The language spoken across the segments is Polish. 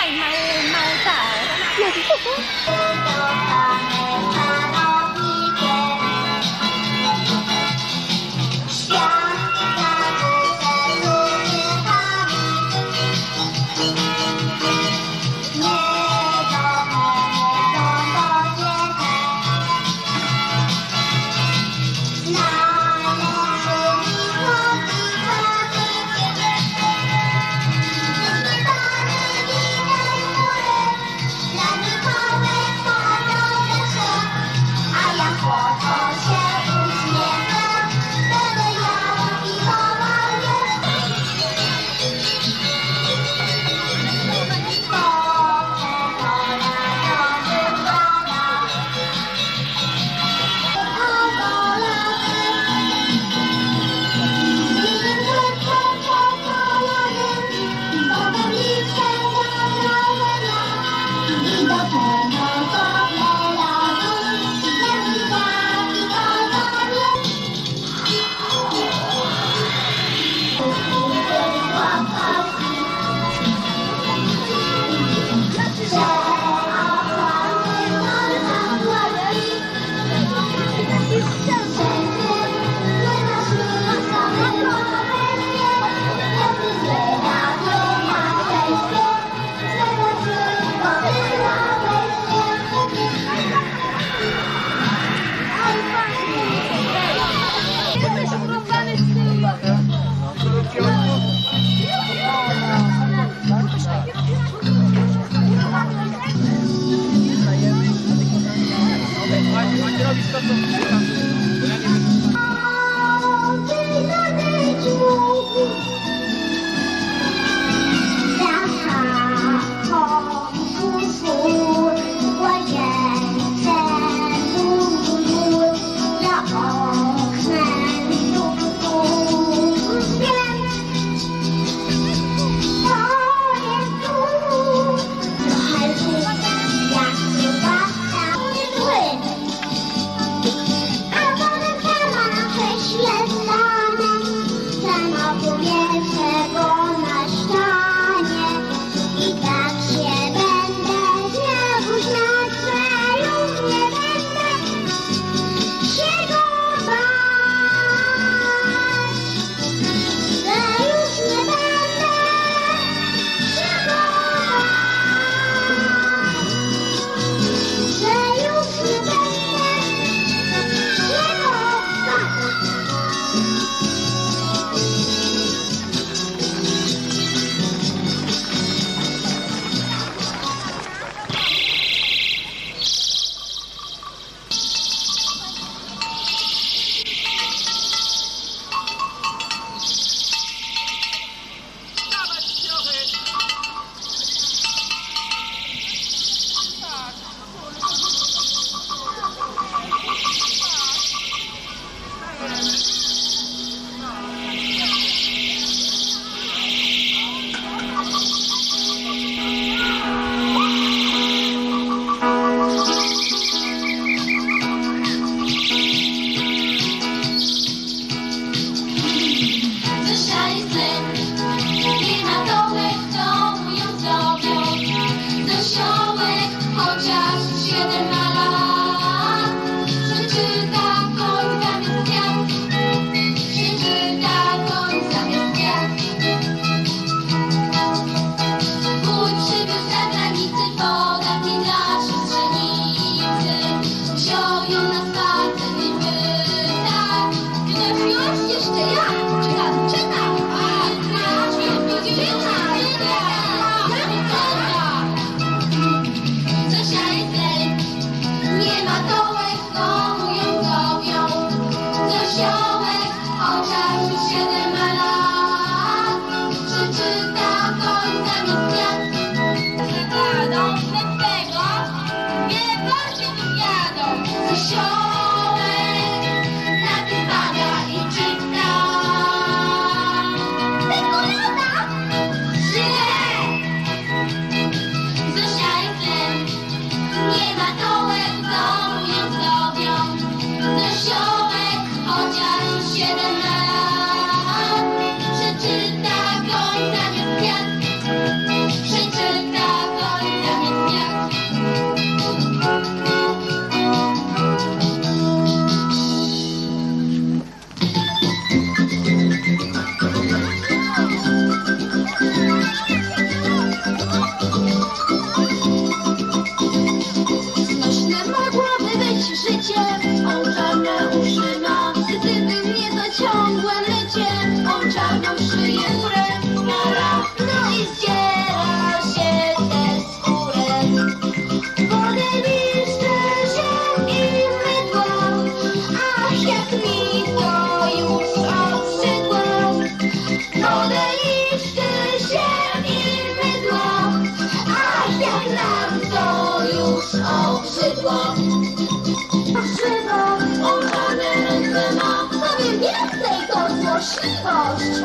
快猫猫 máu, 走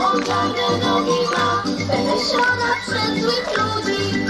Błąd dobre nogi ma, wyszła na przed złych ludzi.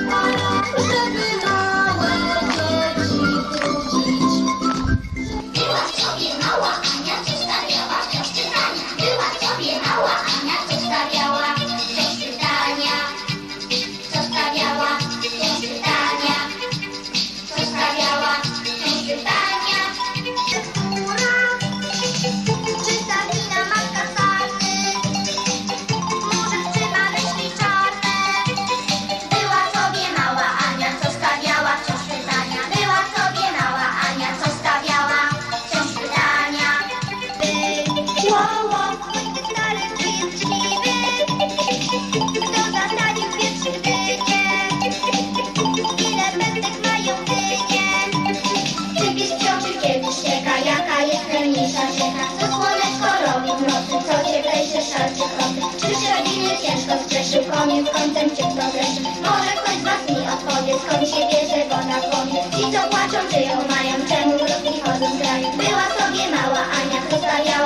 todavía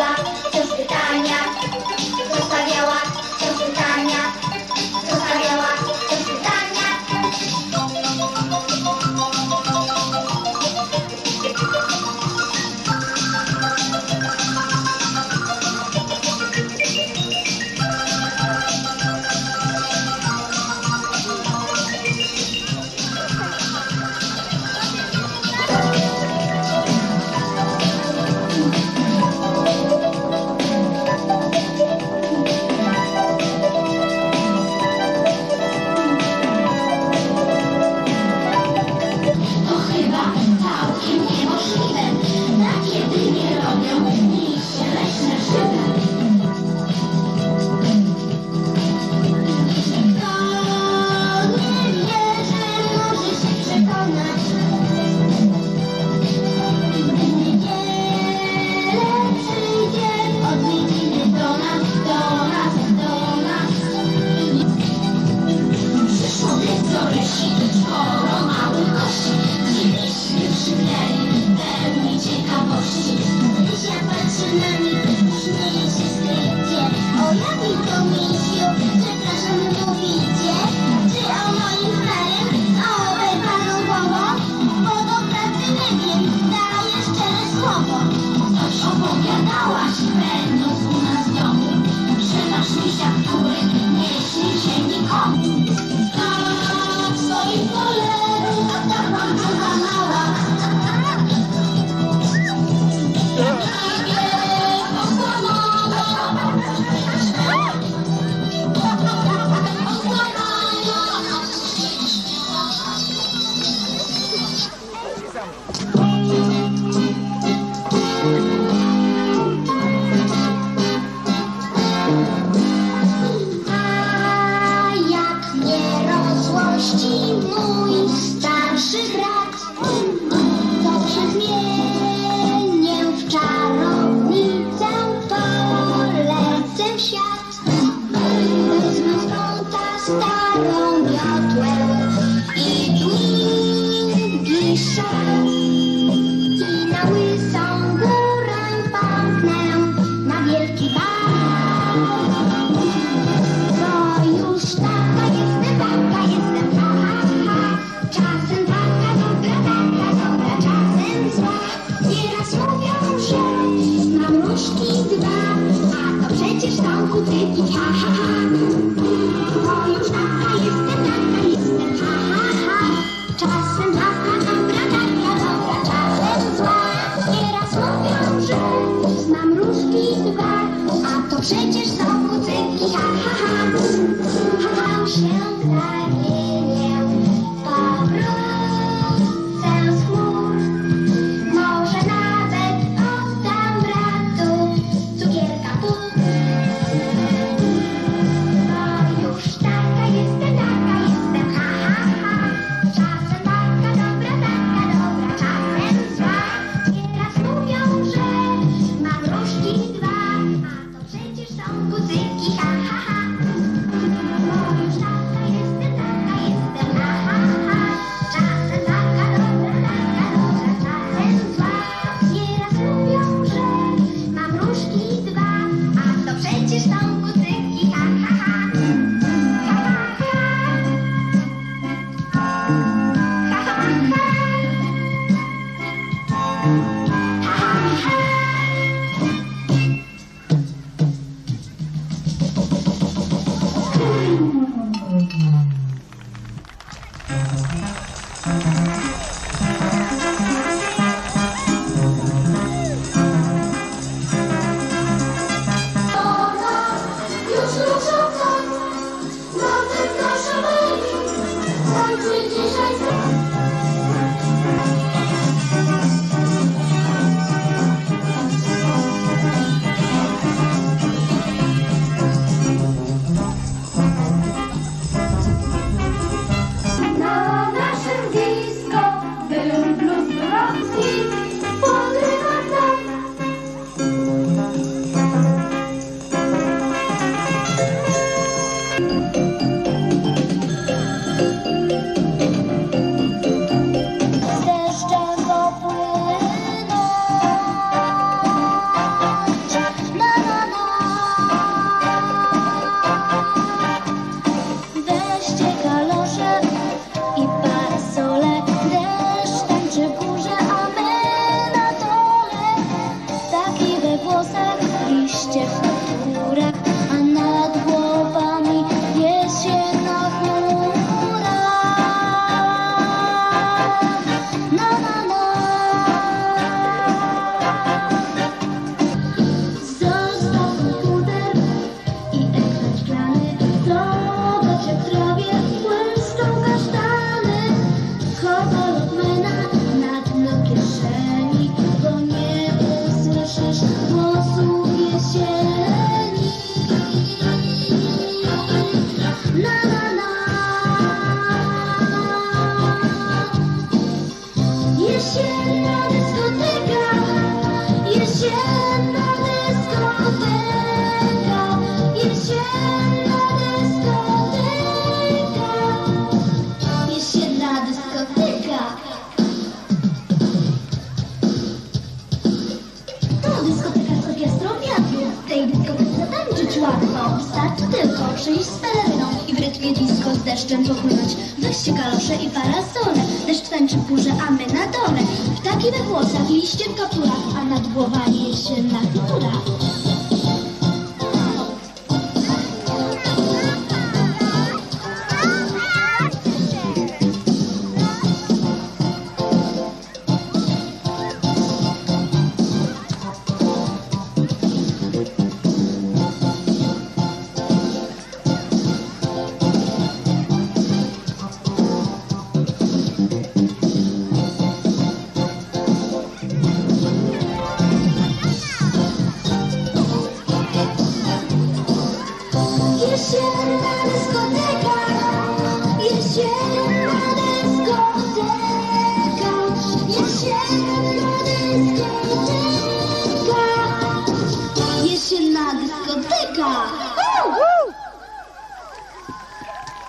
jesteście kalosze i parasole. Deszcz tańczy burze, a my na dole. Ptaki we włosach, liście w kapturach, a nad głowami jesienna chmura.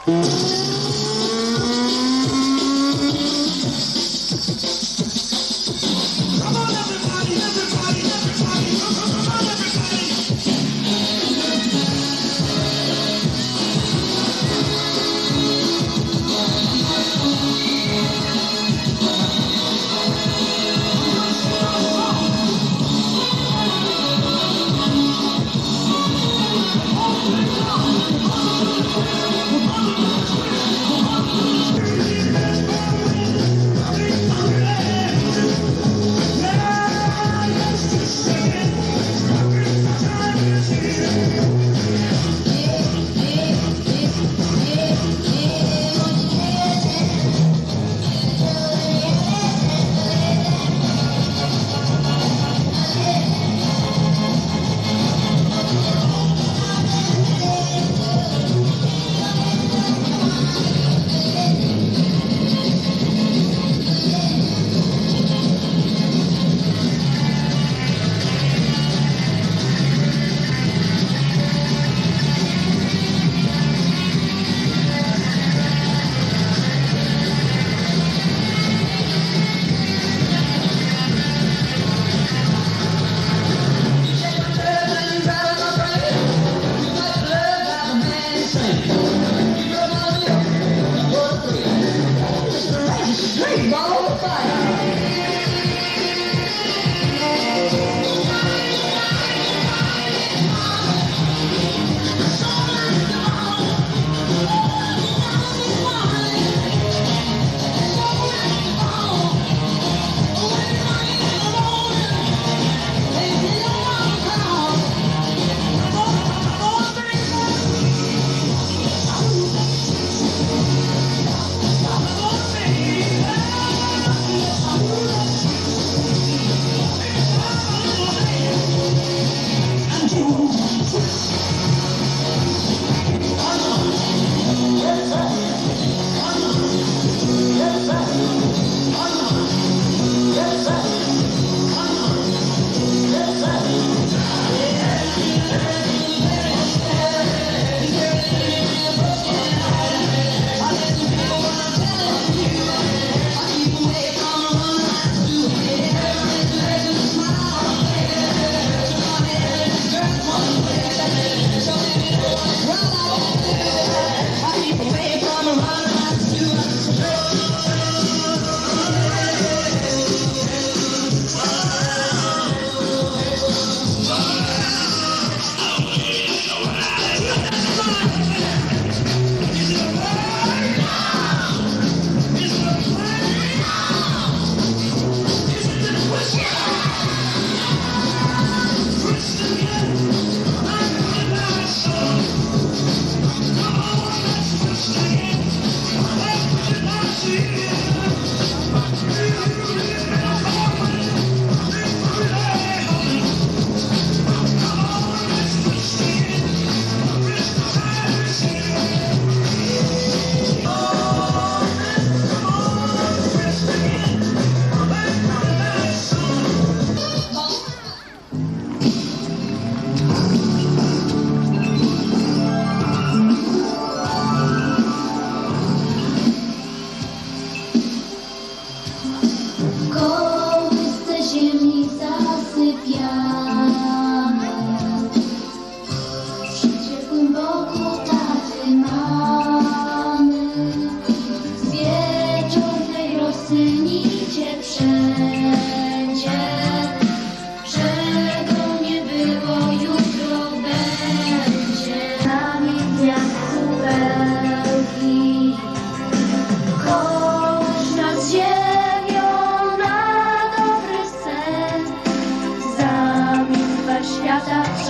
Mm-hmm.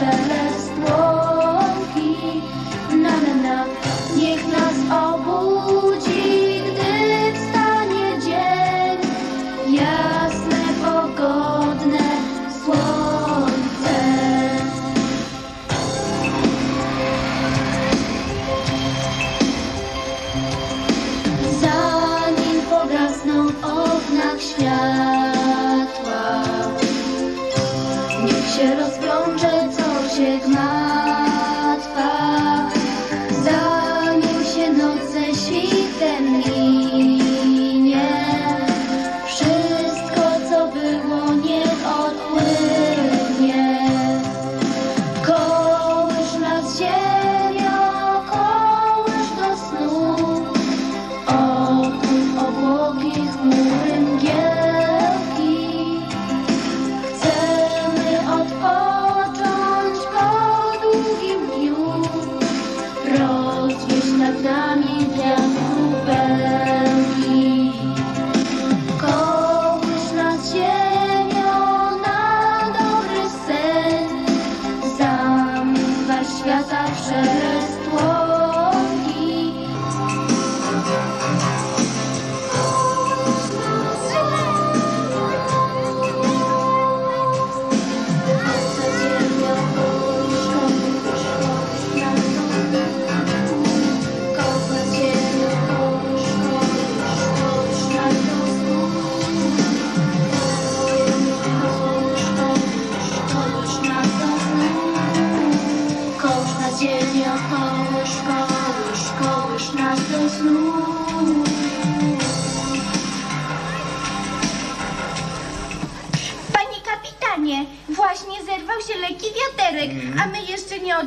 treasure.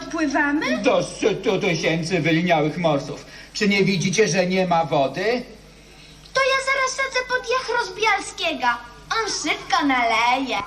Odpływamy? Do stu tysięcy wyliniałych morsów. Czy nie widzicie, że nie ma wody? To ja zaraz sadzę pod jach Rozbialskiego. On szybko naleje.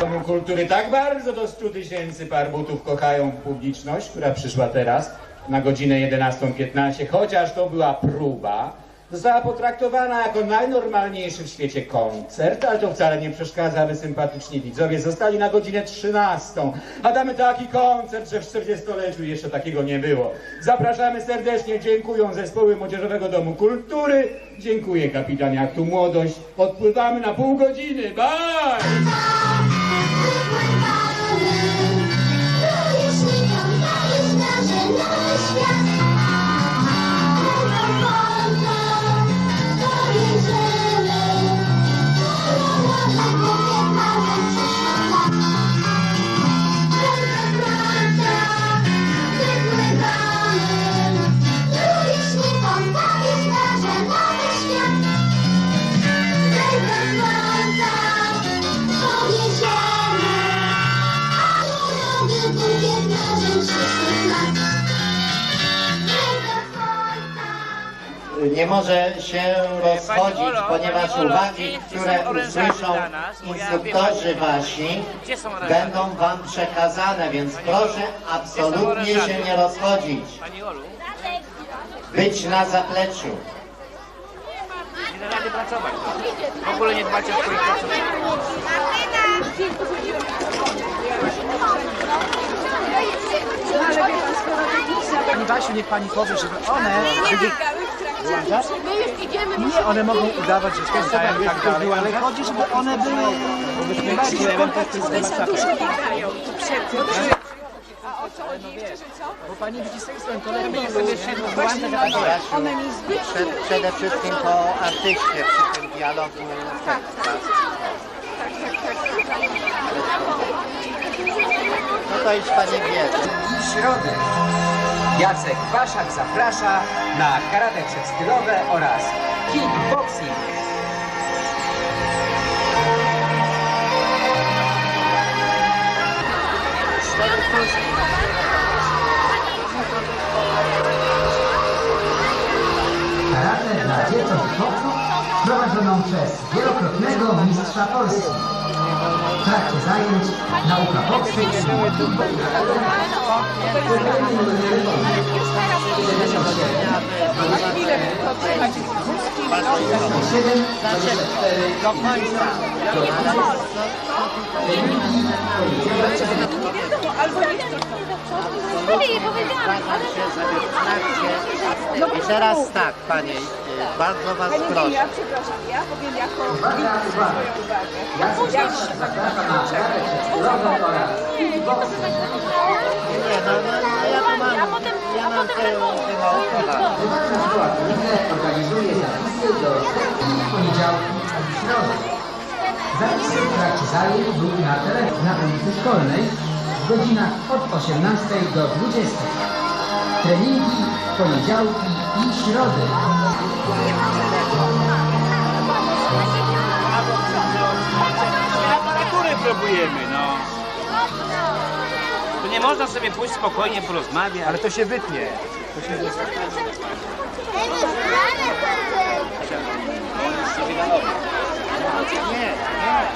Domu Kultury tak bardzo do 100 tysięcy par butów kochają publiczność, która przyszła teraz na godzinę 11.15, chociaż to była próba. Została potraktowana jako najnormalniejszy w świecie koncert, ale to wcale nie przeszkadza, aby sympatyczni widzowie zostali na godzinę 13. A damy taki koncert, że w 40-leciu jeszcze takiego nie było. Zapraszamy serdecznie, dziękuję zespoły Młodzieżowego Domu Kultury, dziękuję kapitanie Aktu Młodość. Odpływamy na pół godziny, bye! Nie może się rozchodzić, Olo, ponieważ uwagi, które usłyszą instruktorzy wasi, będą wam przekazane, więc proszę absolutnie się nie rozchodzić. Pani Olu, Być na zapleczu. nie da rady pracować. W ogóle nie dbacie o swoich pracowników. Pani Basiu, niech pani powie, żeby one... Włączasz? Nie, one mogą udawać, że skręcają i tak dalej, ale chodzi, żeby one były... Bardziej A o co chodzi jeszcze, że co? Bo pani widzi z tej strony, to my sobie się właśnie na przed, przede wszystkim po artyście przy tym dialogu teksta. No to już pani wie. I środę. Jacek Waszak zaprasza na karate przedstylowe oraz kickboxing. Karate dla dzieciąt chłopców prowadzoną przez wielokrotnego mistrza Polski. W trakcie zajęć nauka boksu i Do końca. Zgadzam się, żeby w trakcie... I teraz tak, panie, y, bardzo was proszę. przepraszam, ja powiem jako Uwaga, uwaga! Jacek Waszak zaprasza na kickboxing. Nie, wymałkowane. Prywatna szkoła Kunice organizuje zapisy do poniedziałki i środę. Zapisy w trakcie lub na na ulicy Szkolnej w godzinach od 18 do 20. Treningi poniedziałki i środy. Nie można sobie pójść spokojnie porozmawiać. Ale to się wytnie. Nie, nie.